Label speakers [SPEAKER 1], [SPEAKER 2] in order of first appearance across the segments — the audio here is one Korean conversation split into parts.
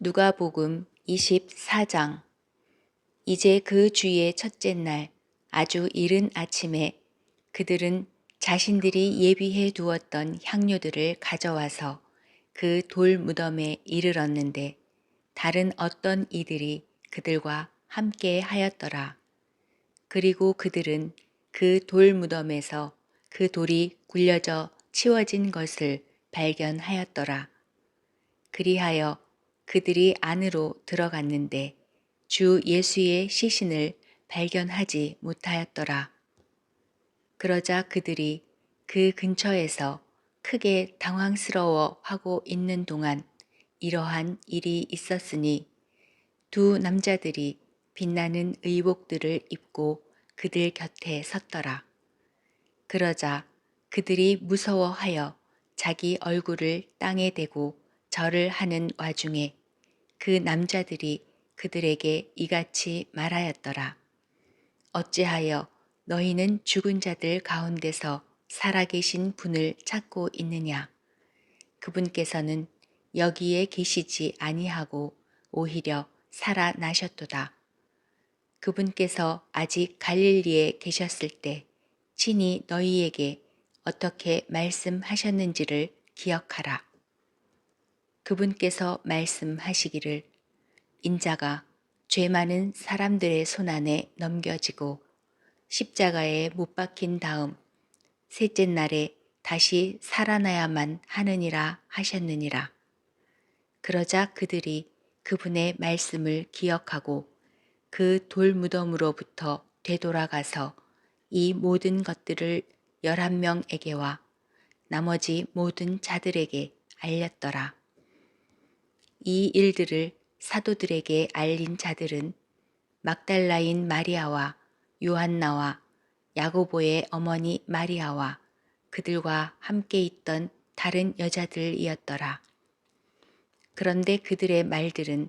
[SPEAKER 1] 누가복음 24장 이제 그 주의 첫째 날 아주 이른 아침에 그들은 자신들이 예비해 두었던 향료들을 가져와서 그 돌 무덤에 이르렀는데 다른 어떤 이들이 그들과 함께 하였더라. 그리고 그들은 그 돌 무덤에서 그 돌이 굴려져 치워진 것을 발견하였더라. 그리하여 그들이 안으로 들어갔는데 주 예수의 시신을 발견하지 못하였더라. 그러자 그들이 그 근처에서 크게 당황스러워 하고 있는 동안 이러한 일이 있었으니 두 남자들이 빛나는 의복들을 입고 그들 곁에 섰더라. 그러자 그들이 무서워하여 자기 얼굴을 땅에 대고 절을 하는 와중에 그 남자들이 그들에게 이같이 말하였더라. 어찌하여 너희는 죽은 자들 가운데서 살아계신 분을 찾고 있느냐? 그분께서는 여기에 계시지 아니하고 오히려 살아나셨도다. 그분께서 아직 갈릴리에 계셨을 때 친히 너희에게 어떻게 말씀하셨는지를 기억하라. 그분께서 말씀하시기를 인자가 죄 많은 사람들의 손안에 넘겨지고 십자가에 못 박힌 다음 셋째 날에 다시 살아나야만 하느니라 하셨느니라. 그러자 그들이 그분의 말씀을 기억하고 그 돌무덤으로부터 되돌아가서 이 모든 것들을 열한 명에게와 나머지 모든 자들에게 알렸더라. 이 일들을 사도들에게 알린 자들은 막달라인 마리아와 요한나와 야고보의 어머니 마리아와 그들과 함께 있던 다른 여자들이었더라. 그런데 그들의 말들은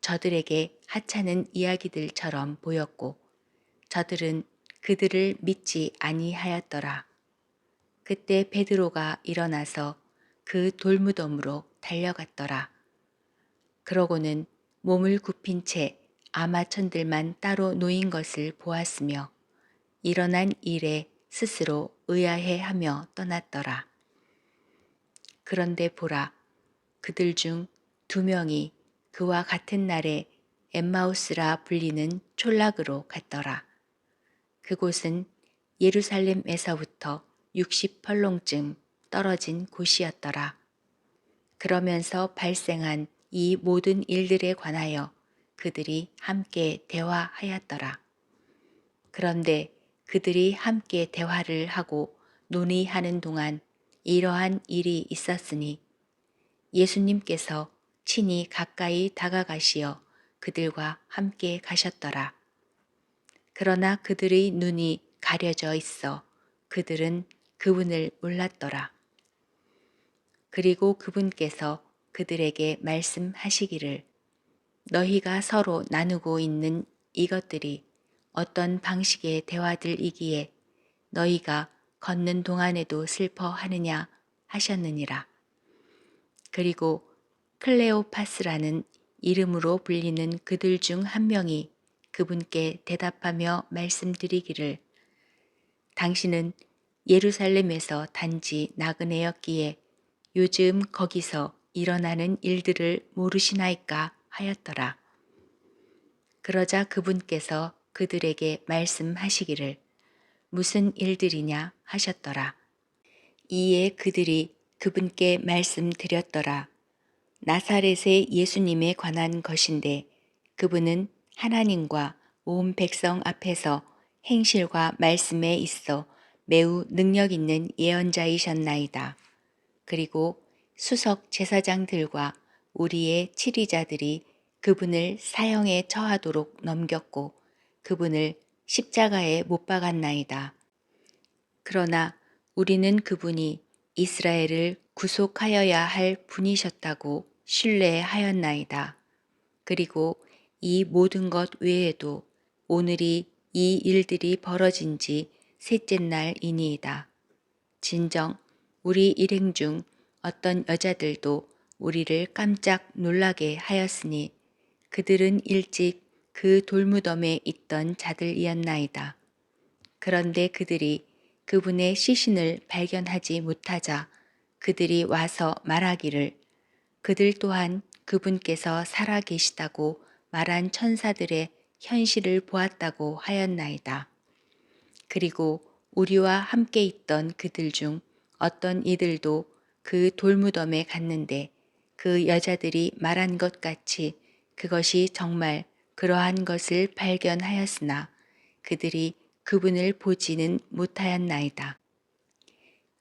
[SPEAKER 1] 저들에게 하찮은 이야기들처럼 보였고 저들은 그들을 믿지 아니하였더라. 그때 베드로가 일어나서 그 돌무덤으로 달려갔더라. 그러고는 몸을 굽힌 채 아마천들만 따로 놓인 것을 보았으며 일어난 일에 스스로 의아해하며 떠났더라. 그런데 보라, 그들 중 두 명이 그와 같은 날에 엠마우스라 불리는 촌락으로 갔더라. 그곳은 예루살렘에서부터 60펄롱쯤 떨어진 곳이었더라. 그러면서 발생한 이 모든 일들에 관하여 그들이 함께 대화하였더라. 그런데 그들이 함께 대화를 하고 논의하는 동안 이러한 일이 있었으니 예수님께서 친히 가까이 다가가시어 그들과 함께 가셨더라. 그러나 그들의 눈이 가려져 있어 그들은 그분을 몰랐더라. 그리고 그분께서 그들에게 말씀하시기를 너희가 서로 나누고 있는 이것들이 어떤 방식의 대화들이기에 너희가 걷는 동안에도 슬퍼하느냐 하셨느니라. 그리고 클레오파스라는 이름으로 불리는 그들 중 한 명이 그분께 대답하며 말씀드리기를 당신은 예루살렘에서 단지 나그네였기에 요즘 거기서 일어나는 일들을 모르시나이까 하였더라. 그러자 그분께서 그들에게 말씀하시기를 무슨 일들이냐 하셨더라. 이에 그들이 그분께 말씀드렸더라. 나사렛의 예수님에 관한 것인데 그분은 하나님과 온 백성 앞에서 행실과 말씀에 있어 매우 능력 있는 예언자이셨나이다. 그리고 수석 제사장들과 우리의 치리자들이 그분을 사형에 처하도록 넘겼고 그분을 십자가에 못 박았나이다. 그러나 우리는 그분이 이스라엘을 구속하여야 할 분이셨다고 신뢰하였나이다. 그리고 이 모든 것 외에도 오늘이 이 일들이 벌어진 지 셋째 날이니이다. 진정 우리 일행 중 어떤 여자들도 우리를 깜짝 놀라게 하였으니 그들은 일찍 그 돌무덤에 있던 자들이었나이다. 그런데 그들이 그분의 시신을 발견하지 못하자 그들이 와서 말하기를 그들 또한 그분께서 살아 계시다고 말한 천사들의 현실을 보았다고 하였나이다. 그리고 우리와 함께 있던 그들 중 어떤 이들도 그 돌무덤에 갔는데 그 여자들이 말한 것 같이 그것이 정말 그러한 것을 발견하였으나 그들이 그분을 보지는 못하였나이다.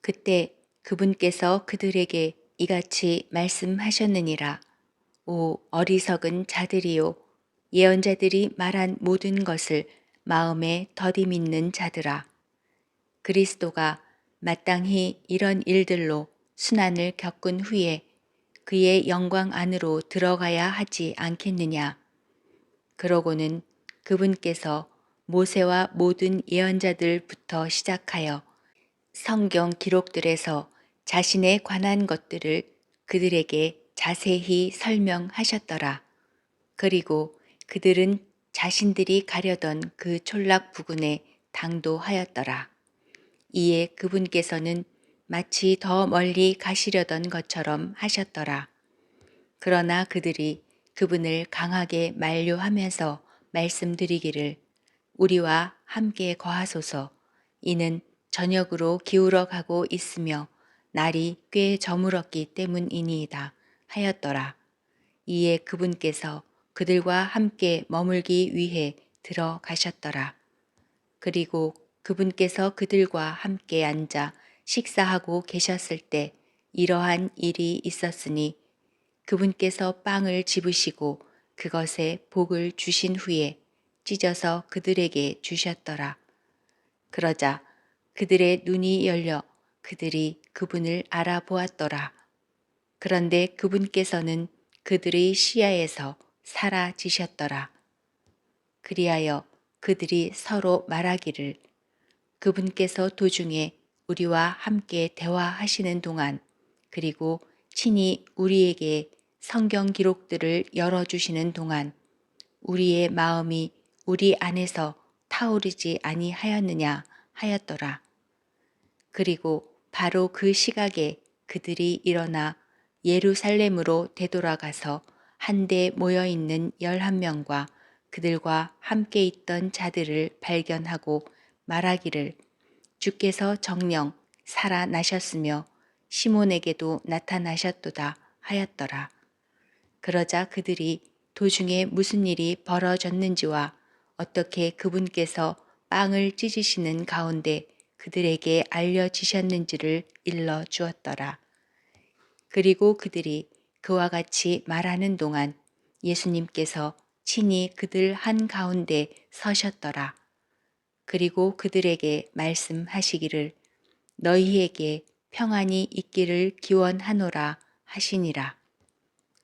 [SPEAKER 1] 그때 그분께서 그들에게 이같이 말씀하셨느니라. 오 어리석은 자들이요 예언자들이 말한 모든 것을 마음에 더디 믿는 자들아 그리스도가 마땅히 이런 일들로 순환을 겪은 후에 그의 영광 안으로 들어가야 하지 않겠느냐 그러고는 그분께서 모세와 모든 예언자들부터 시작하여 성경 기록들에서 자신에 관한 것들을 그들에게 자세히 설명하셨더라. 그리고 그들은 자신들이 가려던 그 촌락 부근에 당도하였더라. 이에 그분께서는 마치 더 멀리 가시려던 것처럼 하셨더라. 그러나 그들이 그분을 강하게 만류하면서 말씀드리기를 우리와 함께 거하소서 이는 저녁으로 기울어 가고 있으며 날이 꽤 저물었기 때문이니이다 하였더라. 이에 그분께서 그들과 함께 머물기 위해 들어가셨더라. 그리고 그분께서 그들과 함께 앉아 식사하고 계셨을 때 이러한 일이 있었으니 그분께서 빵을 집으시고 그것에 복을 주신 후에 찢어서 그들에게 주셨더라. 그러자 그들의 눈이 열려 그들이 그분을 알아보았더라. 그런데 그분께서는 그들의 시야에서 사라지셨더라. 그리하여 그들이 서로 말하기를 그분께서 도중에 우리와 함께 대화하시는 동안 그리고 친히 우리에게 성경 기록들을 열어주시는 동안 우리의 마음이 우리 안에서 타오르지 아니하였느냐 하였더라. 그리고 바로 그 시각에 그들이 일어나 예루살렘으로 되돌아가서 한데 모여 있는 열한 명과 그들과 함께 있던 자들을 발견하고 말하기를 주께서 정령 살아나셨으며 시몬에게도 나타나셨도다 하였더라. 그러자 그들이 도중에 무슨 일이 벌어졌는지와 어떻게 그분께서 빵을 찢으시는 가운데 그들에게 알려지셨는지를 일러 주었더라. 그리고 그들이 그와 같이 말하는 동안 예수님께서 친히 그들 한 가운데 서셨더라. 그리고 그들에게 말씀하시기를 너희에게 평안이 있기를 기원하노라 하시니라.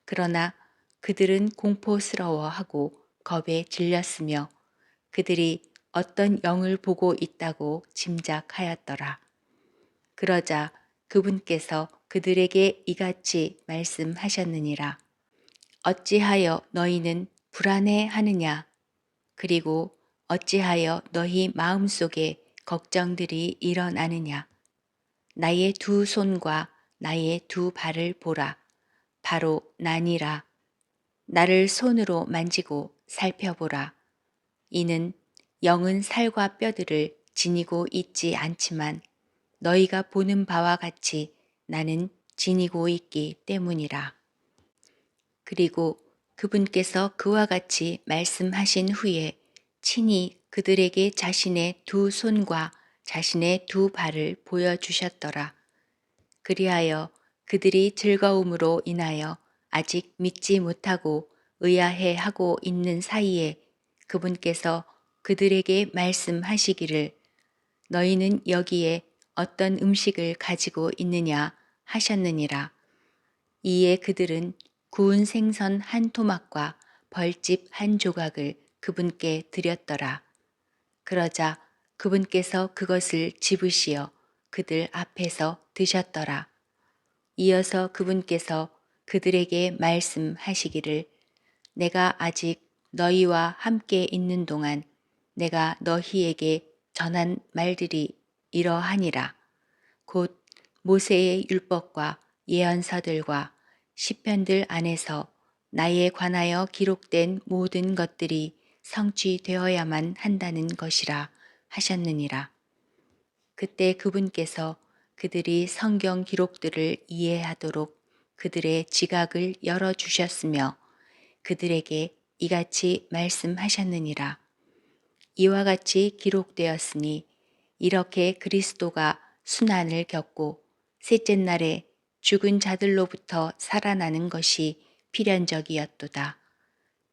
[SPEAKER 1] 그러나 그들은 공포스러워하고 겁에 질렸으며 그들이 어떤 영을 보고 있다고 짐작하였더라. 그러자 그분께서 그들에게 이같이 말씀하셨느니라. 어찌하여 너희는 불안해 하느냐? 그리고 어찌하여 너희 마음속에 걱정들이 일어나느냐? 나의 두 손과 나의 두 발을 보라. 바로 나니라. 나를 손으로 만지고 살펴보라. 이는 영은 살과 뼈들을 지니고 있지 않지만 너희가 보는 바와 같이 나는 지니고 있기 때문이라. 그리고 그분께서 그와 같이 말씀하신 후에 친히 그들에게 자신의 두 손과 자신의 두 발을 보여주셨더라. 그리하여 그들이 즐거움으로 인하여 아직 믿지 못하고 의아해 하고 있는 사이에 그분께서 그들에게 말씀하시기를 너희는 여기에 어떤 음식을 가지고 있느냐 하셨느니라. 이에 그들은 구운 생선 한 토막과 벌집 한 조각을 그분께 드렸더라. 그러자 그분께서 그것을 집으시어 그들 앞에서 드셨더라. 이어서 그분께서 그들에게 말씀하시기를 내가 아직 너희와 함께 있는 동안 내가 너희에게 전한 말들이 이러하니라. 곧 모세의 율법과 예언서들과 시편들 안에서 나에 관하여 기록된 모든 것들이 성취되어야만 한다는 것이라 하셨느니라. 그때 그분께서 그들이 성경 기록들을 이해하도록 그들의 지각을 열어주셨으며 그들에게 이같이 말씀하셨느니라. 이와 같이 기록되었으니 이렇게 그리스도가 순환을 겪고 셋째 날에 죽은 자들로부터 살아나는 것이 필연적이었도다.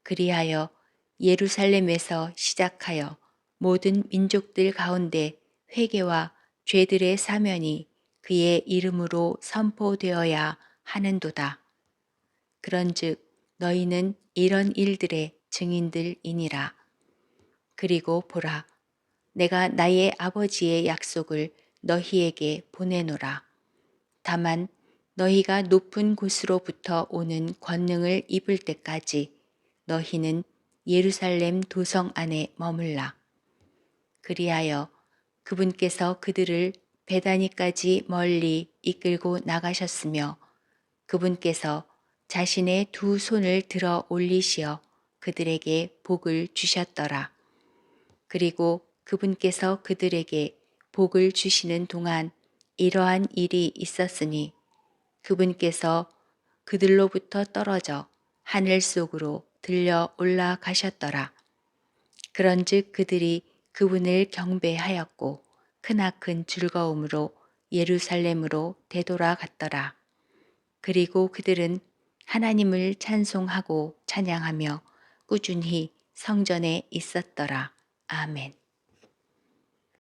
[SPEAKER 1] 그리하여 예루살렘에서 시작하여 모든 민족들 가운데 회개와 죄들의 사면이 그의 이름으로 선포되어야 하는도다. 그런즉 너희는 이런 일들의 증인들이니라. 그리고 보라, 내가 나의 아버지의 약속을 너희에게 보내노라. 다만 너희가 높은 곳으로부터 오는 권능을 입을 때까지 너희는 예루살렘 도성 안에 머물라. 그리하여 그분께서 그들을 베다니까지 멀리 이끌고 나가셨으며 그분께서 자신의 두 손을 들어 올리시어 그들에게 복을 주셨더라. 그리고 그분께서 그들에게 복을 주시는 동안 이러한 일이 있었으니 그분께서 그들로부터 떨어져 하늘 속으로 들려 올라가셨더라. 그런즉 그들이 그분을 경배하였고 크나큰 즐거움으로 예루살렘으로 되돌아갔더라. 그리고 그들은 하나님을 찬송하고 찬양하며 꾸준히 성전에 있었더라. 아멘.